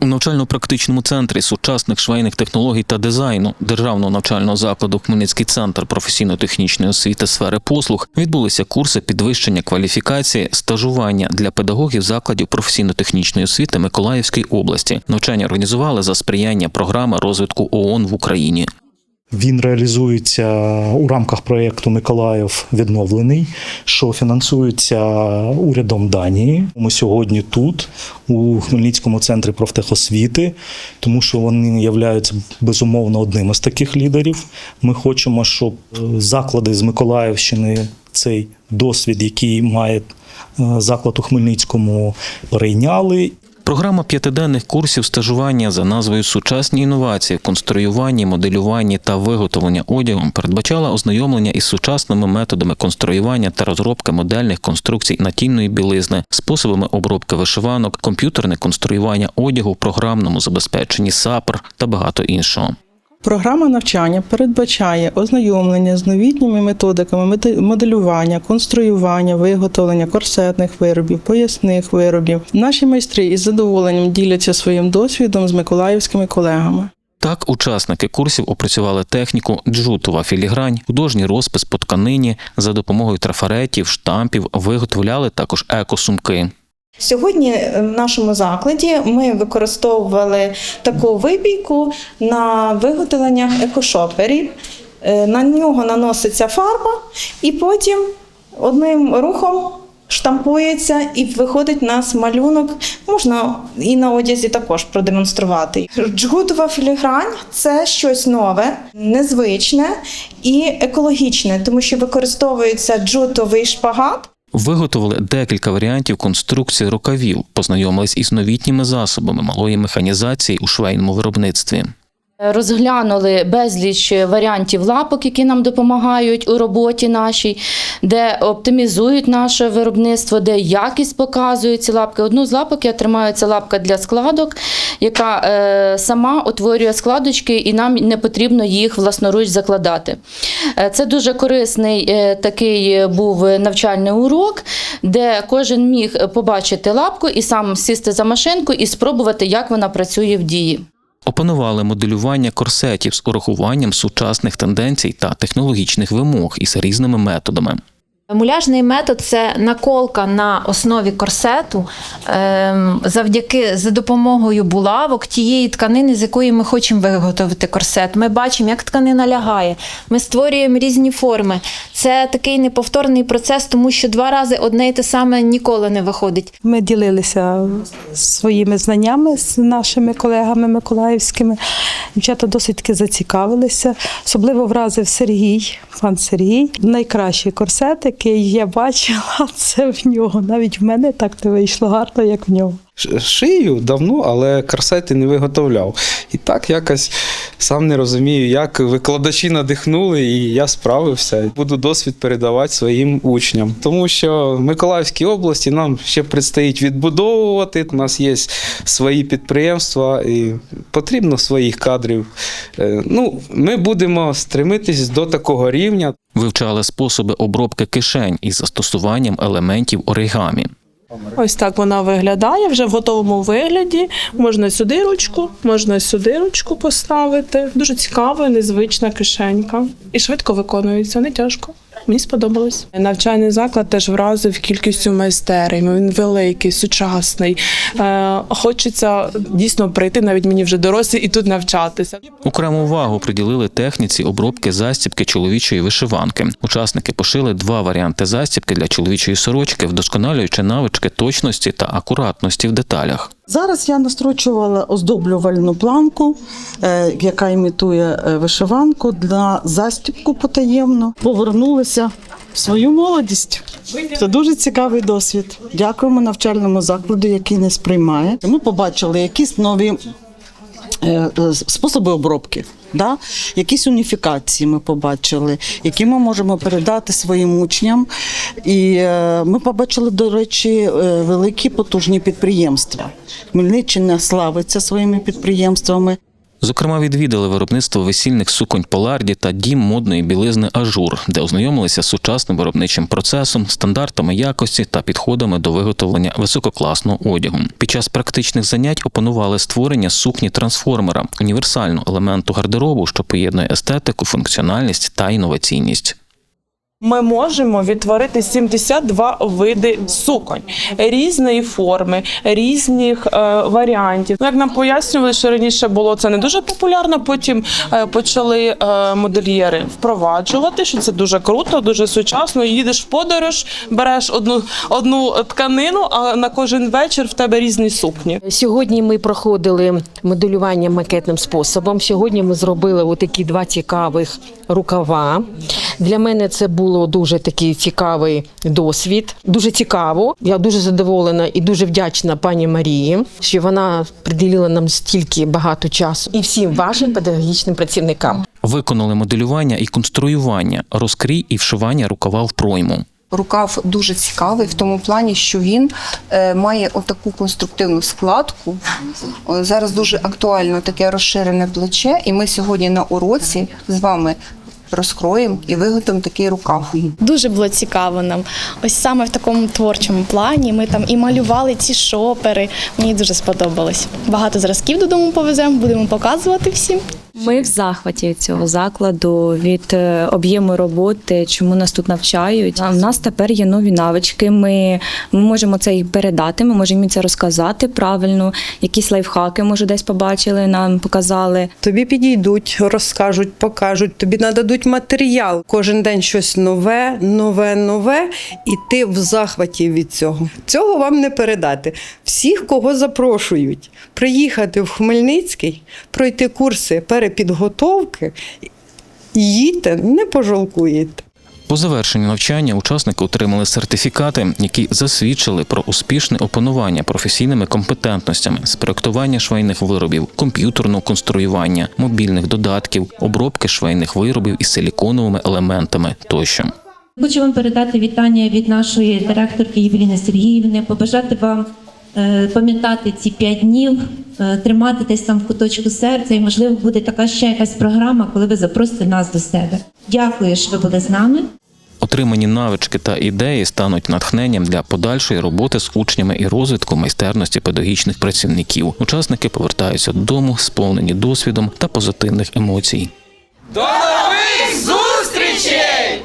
У навчально-практичному центрі сучасних швейних технологій та дизайну державного навчального закладу Хмельницький центр професійно-технічної освіти сфери послуг відбулися курси підвищення кваліфікації, стажування для педагогів закладів професійно-технічної освіти Миколаївської області. Навчання організували за сприяння програми розвитку ООН в Україні. Він реалізується у рамках проєкту Миколаїв відновлений, що фінансується урядом Данії. Ми сьогодні тут, у Хмельницькому центрі профтехосвіти, тому що вони являються безумовно одним із таких лідерів. Ми хочемо, щоб е, заклади з Миколаївщини цей досвід, який має е, заклад у Хмельницькому, перейняли Програма п'ятиденних курсів стажування за назвою Сучасні інновації в конструюванні, моделюванні та виготовлення одягу передбачала ознайомлення із сучасними методами конструювання та розробки модельних конструкцій натільної білизни, способами обробки вишиванок, комп'ютерне конструювання одягу програмному забезпеченні САПР та багато іншого. Програма навчання передбачає ознайомлення з новітніми методиками моделювання, конструювання, виготовлення корсетних виробів, поясних виробів. Наші майстри із задоволенням діляться своїм досвідом з миколаївськими колегами. Так, учасники курсів опрацювали техніку джутова філігрань, художній розпис по тканині за допомогою трафаретів, штампів, виготовляли також екосумки. Сьогодні в нашому закладі ми використовували таку вибійку на виготовленнях екошоперів. Е, На нього наноситься фарба, і потім одним рухом штампується і виходить у нас малюнок. Можна і на одязі також продемонструвати. Джгутова філігрань це щось нове, незвичне і екологічне, тому що використовується джутовий шпагат. Виготовили декілька варіантів конструкції рукавів, познайомились із новітніми засобами малої механізації у швейному виробництві. Розглянули безліч варіантів лапок, які нам допомагають у роботі нашій, де оптимізують наше виробництво, де якість показують ці лапки. Одну з лапок я тримаю це лапка для складок, яка е, сама утворює складочки, і нам не потрібно їх власноруч закладати. Е, Це дуже корисний е, такий був навчальний урок, де кожен міг побачити лапку і сам сісти за машинку і спробувати, як вона працює в дії. Опанували моделювання корсетів з урахуванням сучасних тенденцій та технологічних вимог із різними методами. Муляжний метод це наколка на основі корсету ем, завдяки за допомогою булавок тієї тканини, з якої ми хочемо виготовити корсет. Ми бачимо, як тканина лягає. Ми створюємо різні форми. Це такий неповторний процес, тому що два рази одне і те саме ніколи не виходить. Ми ділилися своїми знаннями з нашими колегами миколаївськими. Дівчата досить таки зацікавилися. Особливо вразив Сергій, пан Сергій. Найкращий корсет, який я бачила, це в нього. Навіть в мене так не вийшло гарно, як в нього. Шию давно, але корсети не виготовляв. І так якось сам не розумію, як викладачі надихнули, і я справився. Буду досвід передавати своїм учням. Тому що в Миколаївській області нам ще предстоїть відбудовувати. У нас є свої підприємства, і потрібно своїх кадрів. Е, Ну, ми будемо стремитись до такого рівня. Вивчали способи обробки кишень із застосуванням елементів оригамі. Ось так вона виглядає вже в готовому вигляді. Можна сюди ручку, можна сюди ручку поставити. Дуже цікава, незвична кишенька. І швидко виконується, не тяжко. Мені сподобалось. Навчальний заклад теж вразив кількістю майстерень. Він великий, сучасний. Е, хочеться дійсно прийти, навіть мені вже дорослі, і тут навчатися. Окрему увагу приділили техніці обробки застібки чоловічої вишиванки. Учасники пошили два варіанти застібки для чоловічої сорочки, вдосконалюючи навички точності та акуратності в деталях. Зараз я настрочувала оздоблювальну планку, е, яка імітує е, вишиванку для застібку потаємно. Повернулася в свою молодість. Це дуже цікавий досвід. Дякуємо навчальному закладу, який не сприймає. Ми побачили якісь нові способи обробки. Да? Якісь уніфікації ми побачили, які ми можемо передати своїм учням. І е, ми побачили, до речі, е, великі потужні підприємства. Хмельниччина славиться своїми підприємствами. Зокрема, відвідали виробництво весільних суконь Поларді та дім модної білизни Ажур, де ознайомилися з сучасним виробничим процесом, стандартами якості та підходами до виготовлення висококласного одягу. Під час практичних занять опанували створення сукні трансформера, універсального елементу гардеробу, що поєднує естетику, функціональність та інноваційність. Ми можемо відтворити 72 види суконь різної форми, різних е, варіантів. Ну, Як нам пояснювали, що раніше було це не дуже популярно. Потім е, почали е, модельєри впроваджувати, що це дуже круто, дуже сучасно. Їдеш в подорож, береш одну одну тканину, а на кожен вечір в тебе різні сукні. Сьогодні ми проходили моделювання макетним способом. Сьогодні ми зробили отакі два цікавих рукава. Для мене це було дуже такий цікавий досвід. Дуже цікаво. Я дуже задоволена і дуже вдячна пані Марії, що вона приділила нам стільки багато часу і всім вашим педагогічним працівникам. Виконали моделювання і конструювання, розкрій і вшивання рукава в пройму. Рукав дуже цікавий в тому плані, що він е, має отаку конструктивну складку. Зараз дуже актуально таке розширене плече, і ми сьогодні на уроці з вами розкроємо і виготовимо такий рукав. Дуже було цікаво нам. Ось саме в такому творчому плані. Ми там і малювали ці шопери. Мені дуже сподобалось. Багато зразків додому повеземо, будемо показувати всім. Ми в захваті цього закладу, від е, об'єму роботи, чому нас тут навчають. В нас тепер є нові навички. Ми, ми можемо це їх передати, ми можемо це розказати правильно. Якісь лайфхаки, може, десь побачили, нам показали. Тобі підійдуть, розкажуть, покажуть, тобі нададуть матеріал. Кожен день щось нове, нове, нове, і ти в захваті від цього. Цього вам не передати. Всіх, кого запрошують, приїхати в Хмельницький, пройти курси перепідготовки, їдьте, не пожалкуєте. По завершенню навчання учасники отримали сертифікати, які засвідчили про успішне опанування професійними компетентностями з проектування швейних виробів, комп'ютерного конструювання, мобільних додатків, обробки швейних виробів із силіконовими елементами тощо. Хочу вам передати вітання від нашої директорки Євеліни Сергіївни, побажати вам е, пам'ятати ці п'ять днів, тримати десь там в куточку серця, і можливо буде така ще якась програма, коли ви запросите нас до себе. Дякую, що ви були з нами. Отримані навички та ідеї стануть натхненням для подальшої роботи з учнями і розвитку майстерності педагогічних працівників. Учасники повертаються додому, сповнені досвідом та позитивних емоцій. До нових зустрічей!